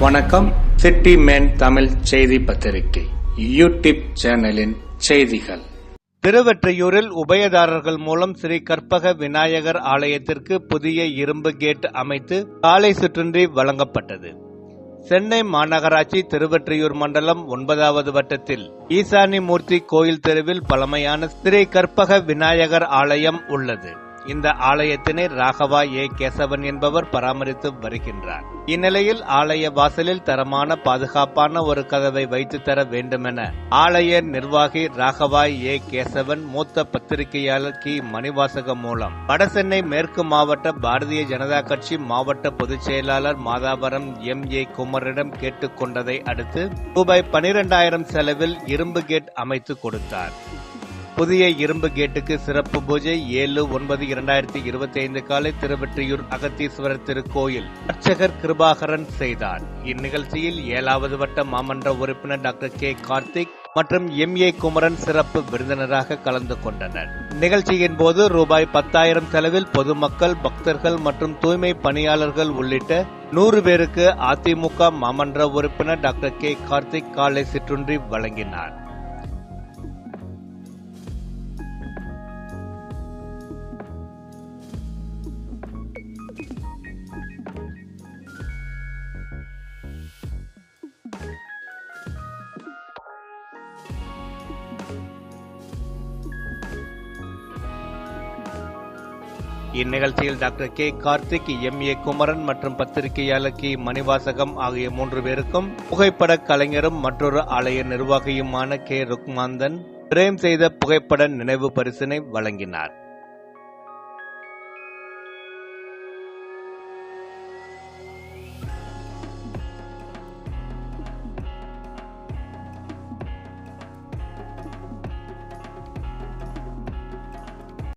வணக்கம். City man Tamil செய்தி பத்திரிகை யூடியூப் சேனலின் செய்திகள். திருவெற்றியூரில் உபயதாரர்கள் மூலம் ஸ்ரீ கற்பக விநாயகர் ஆலயத்திற்கு புதிய இரும்பு கேட் அமைத்து காலை சுற்றின்றி வழங்கப்பட்டது. சென்னை மாநகராட்சி திருவெற்றியூர் மண்டலம் ஒன்பதாவது வட்டத்தில் ஈசானி மூர்த்தி கோயில் தெருவில் பழமையான ஸ்ரீ கற்பக விநாயகர் ஆலயம் உள்ளது. இந்த ஆலயத்தினை ராகவா ஏ. கேசவன் என்பவர் பராமரித்து வருகின்றார். இந்நிலையில் ஆலய வாசலில் தரமான பாதுகாப்பான ஒரு கதவை வைத்து தர வேண்டுமென ஆலய நிர்வாகி ராகவா ஏ. கேசவன் மூத்த பத்திரிகையாளர் கி. மணிவாசகம் மூலம் வடசென்னை மேற்கு மாவட்ட பாரதிய ஜனதா கட்சி மாவட்ட பொதுச் செயலாளர் மாதாவரம் எம். ஏ. குமரிடம் கேட்டுக்கொண்டதை அடுத்து ரூபாய் பனிரெண்டாயிரம் செலவில் இரும்பு கேட் அமைத்து கொடுத்தார். புதிய இரும்பு கேட்டுக்கு சிறப்பு பூஜை ஏழு ஒன்பது இரண்டாயிரத்தி இருபத்தி ஐந்து காலை திருவெற்றியூர் அகத்தீஸ்வரர் திருக்கோயில். அர்ச்சகர் கிருபாகரன் செய்தார். இந்நிகழ்ச்சியில் ஏழாவது வட்ட மாமன்ற உறுப்பினர் டாக்டர் கே கார்த்திக் மற்றும் எம் ஏ குமரன் சிறப்பு விருந்தினராக கலந்து கொண்டனர். நிகழ்ச்சியின் போது ரூபாய் பத்தாயிரம் செலவில் பொதுமக்கள் பக்தர்கள் மற்றும் தூய்மை பணியாளர்கள் உள்ளிட்ட நூறு பேருக்கு அதிமுக மாமன்ற உறுப்பினர் டாக்டர் கே கார்த்திக் காலை சிற்றுண்டி வழங்கினார். இந்நிகழ்ச்சியில் doctor K Karthik M. A. Kumaran மற்றும் பத்திரிகையாளர் கி. மணிவாசகம் ஆகிய மூன்று பேருக்கும் புகைப்பட கலைஞரும் மற்றொரு ஆலய நிர்வாகியுமான கே. ருக்மாந்தன் பிரேம் செய்த புகைப்பட நினைவு பரிசினை வழங்கினார்.